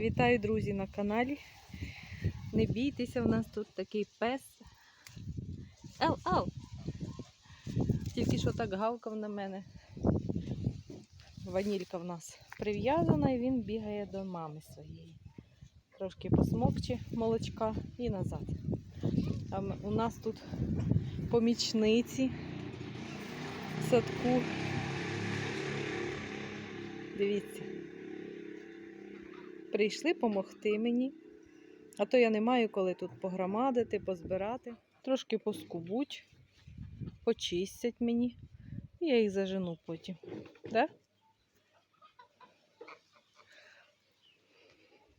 Вітаю, друзі, на каналі. Не бійтеся, у нас тут такий пес. Ау, ау! Тільки що так гавкав на мене. Ванілька в нас прив'язана і він бігає до мами своєї. Трошки посмокче молочка і назад. А у нас тут помічниці в садку. Дивіться. Прийшли допомогти мені. А то я не маю коли тут погромадити, позбирати. Трошки поскубуть, почистять мені. І я їх зажену потім. Да?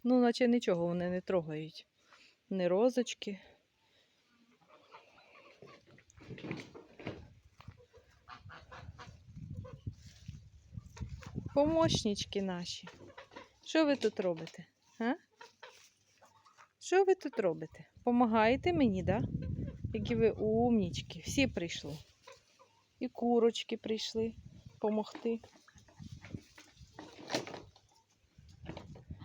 Ну, наче нічого вони не трогають. Ні розочки. Помощнички наші. Що ви тут робите? А? Що ви тут робите? Помагаєте мені, да? Які ви умнічки. Всі прийшли. І курочки прийшли помогти.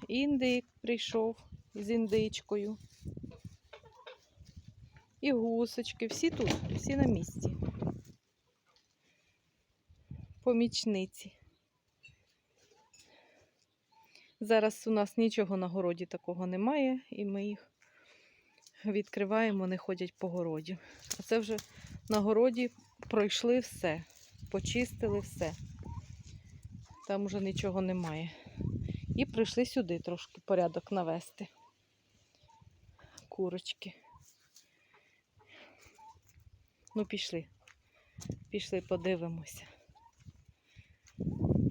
Індик прийшов з індичкою. І гусочки. Всі тут, всі на місці. Помічниці. Зараз у нас нічого на городі такого немає, і ми їх відкриваємо, вони ходять по городі. А це вже на городі пройшли все, почистили все. Там вже нічого немає. І прийшли сюди трошки порядок навести. Курочки. Ну, пішли. Пішли, подивимося.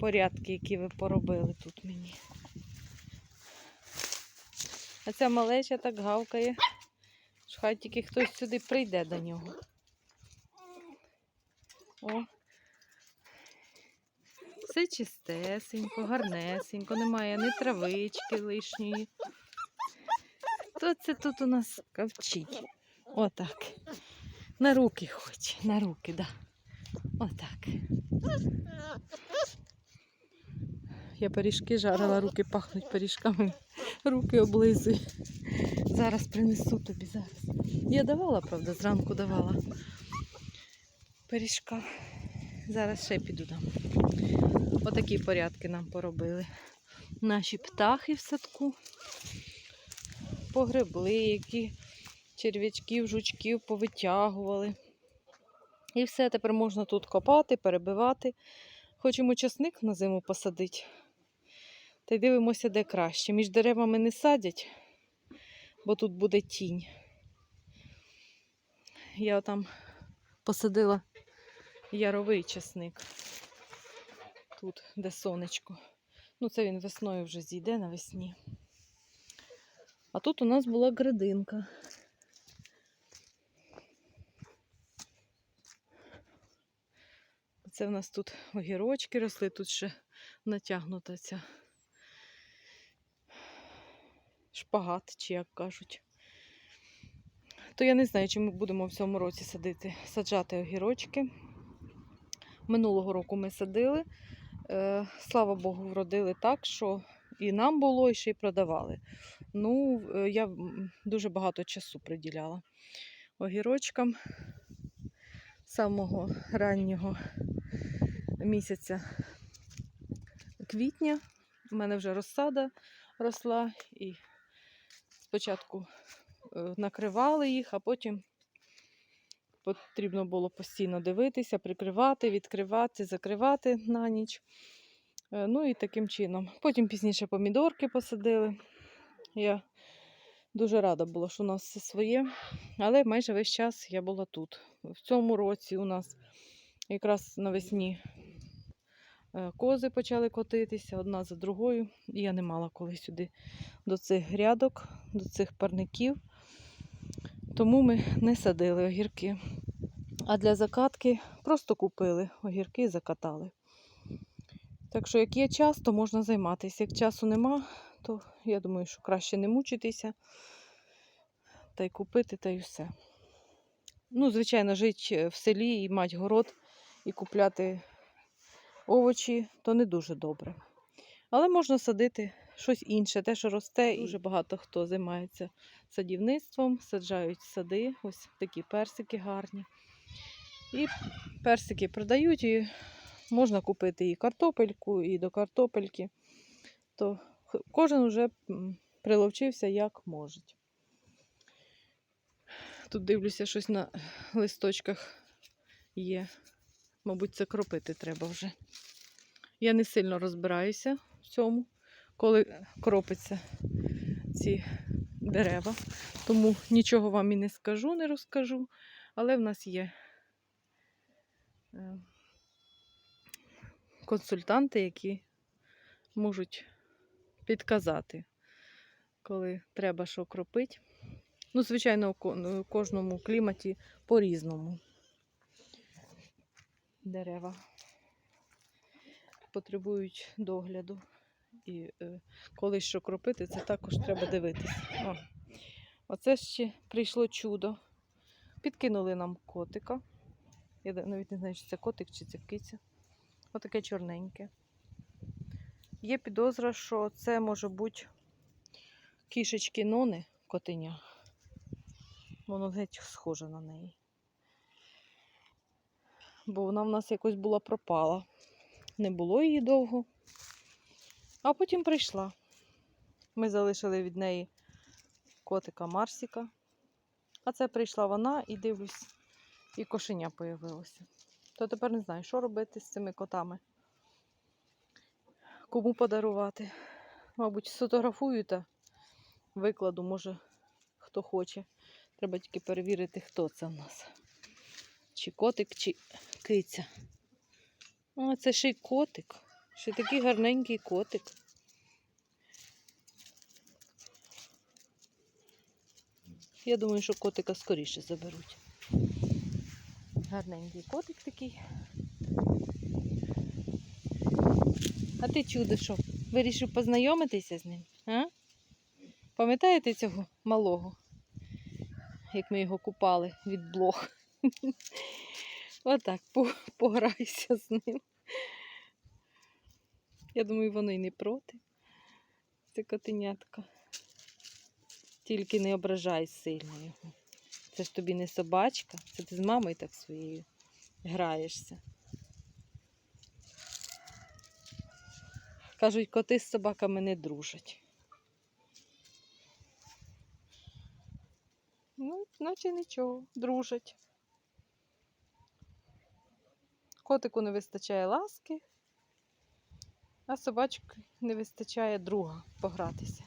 Порядки, які ви поробили тут мені. А ця малеча так гавкає, що хай тільки хтось сюди прийде до нього. О. Все чистесенько, гарнесенько, немає ні травички лишньої. Хто це тут у нас кавчить? Отак. На руки хоче, на руки, да. Отак. Я пиріжки жарила, руки пахнуть пиріжками. Руки облизую. Зараз принесу тобі зараз. Я давала, правда, зранку давала пиріжка. Зараз ще піду дам. Отакі порядки нам поробили. Наші птахи в садку. Погребли, які черв'ячків, жучків повитягували. І все, тепер можна тут копати, перебивати. Хочемо часник на зиму посадити. Та й дивимося, де краще. Між деревами не садять, бо тут буде тінь. Я там посадила яровий часник. Тут, де сонечко. Ну, це він весною вже зійде навесні. А тут у нас була гридинка. Це в нас тут огірочки росли, тут ще натягнута ця шпагат, чи як кажуть. То я не знаю, чи ми будемо в цьому році садити, саджати огірочки. Минулого року ми садили. Е, слава Богу, вродили так, що і нам було, і ще й продавали. Ну, е, я дуже багато часу приділяла огірочкам самого раннього місяця квітня. У мене вже розсада росла і спочатку е, накривали їх, а потім потрібно було постійно дивитися, прикривати, відкривати, закривати на ніч. Е, Ну і таким чином. Потім пізніше помідорки посадили. Я дуже рада була, що у нас все своє, але майже весь час я була тут. В цьому році у нас якраз навесні е, кози почали котитися одна за другою, і я не мала коли сюди до цих грядок, до цих парників. Тому ми не садили огірки. А для закатки просто купили огірки і закатали. Так що, як є час, то можна займатися. Як часу нема, то я думаю, що краще не мучитися та й купити, та й все. Ну, звичайно, жити в селі і мати город, і купляти овочі, то не дуже добре. Але можна садити щось інше, те, що росте. І дуже багато хто займається садівництвом, саджають сади, ось такі персики гарні. І персики продають, і можна купити і картопельку, і до картопельки. То кожен уже приловчився як може. Тут дивлюся, щось на листочках є. Мабуть, це кропити треба вже. Я не сильно розбираюся в цьому, коли кропиться ці дерева. Тому нічого вам і не скажу, не розкажу. Але в нас є е, консультанти, які можуть підказати, коли треба що кропити. Ну, звичайно, у кожному кліматі по-різному. Дерева потребують догляду. І е, коли що кропити, це також треба дивитися. О, оце ще прийшло чудо. Підкинули нам котика. Я навіть не знаю, чи це котик, чи це киця. Отаке чорненьке. Є підозра, що це може бути кішечки нони котеня. Воно геть схоже на неї. Бо вона в нас якось була пропала. Не було її довго. А потім прийшла. Ми залишили від неї котика Марсіка. А це прийшла вона і дивлюсь, і кошеня появилося. То тепер не знаю, що робити з цими котами. Кому подарувати. Мабуть, сфотографую та викладу, може, хто хоче. Треба тільки перевірити, хто це в нас. Чи котик, чи киця. А, це ще й котик. Ще такий гарненький котик. Я думаю, що котика скоріше заберуть. Гарненький котик такий. А ти чудо що? Вирішив познайомитися з ним? А? Пам'ятаєте цього малого? Як ми його купали від блох. Отак, по- пограйся з ним. Я думаю, воно й не проти. Це котенятка. Тільки не ображай сильно його. Це ж тобі не собачка, це ти з мамою так своєю граєшся. Кажуть, коти з собаками не дружать. Ну, наче нічого, дружать. Котику не вистачає ласки, а собачці не вистачає друга погратися.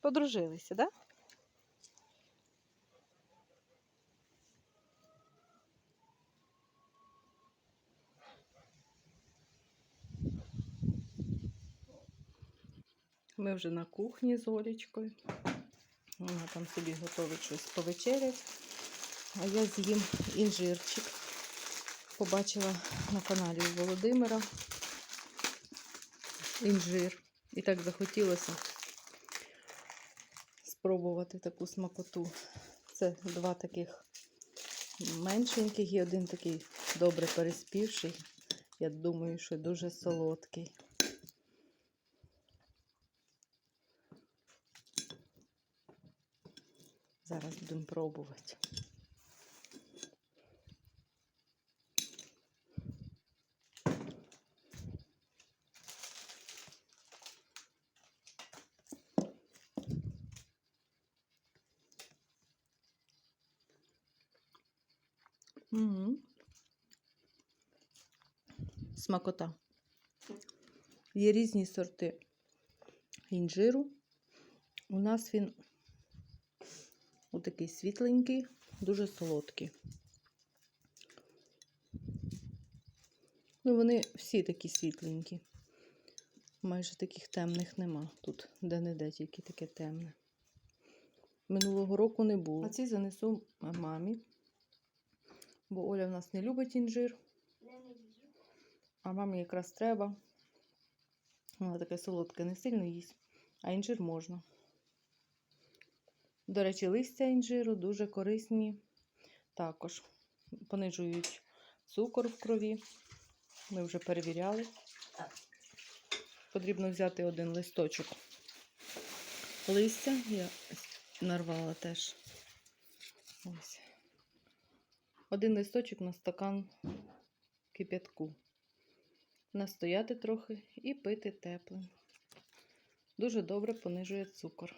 Подружилися, так? Да? Ми вже на кухні з Олечкою. Вона там собі готовить щось повечерять. А я з'їм інжирчик. Побачила на каналі Володимира інжир. І так захотілося спробувати таку смакоту. Це два таких меншеньких і один такий добре переспівший. Я думаю, що дуже солодкий. Зараз будемо пробувати. Угу. Смакота. Є різні сорти інжиру. У нас він отакий світленький, дуже солодкий. Ну, вони всі такі світленькі. Майже таких темних нема. Тут де-не-де тільки таке темне. Минулого року не було. А ці занесу мамі. Бо Оля в нас не любить інжир. А мамі якраз треба. Вона таке солодке не сильно їсть, а інжир можна. До речі, листя інжиру дуже корисні. Також понижують цукор в крові. Ми вже перевіряли. потрібно взяти один листочок. Листя я нарвала теж. Ось. Один листочок на стакан кип'ятку. Настояти трохи і пити теплим. Дуже добре понижує цукор.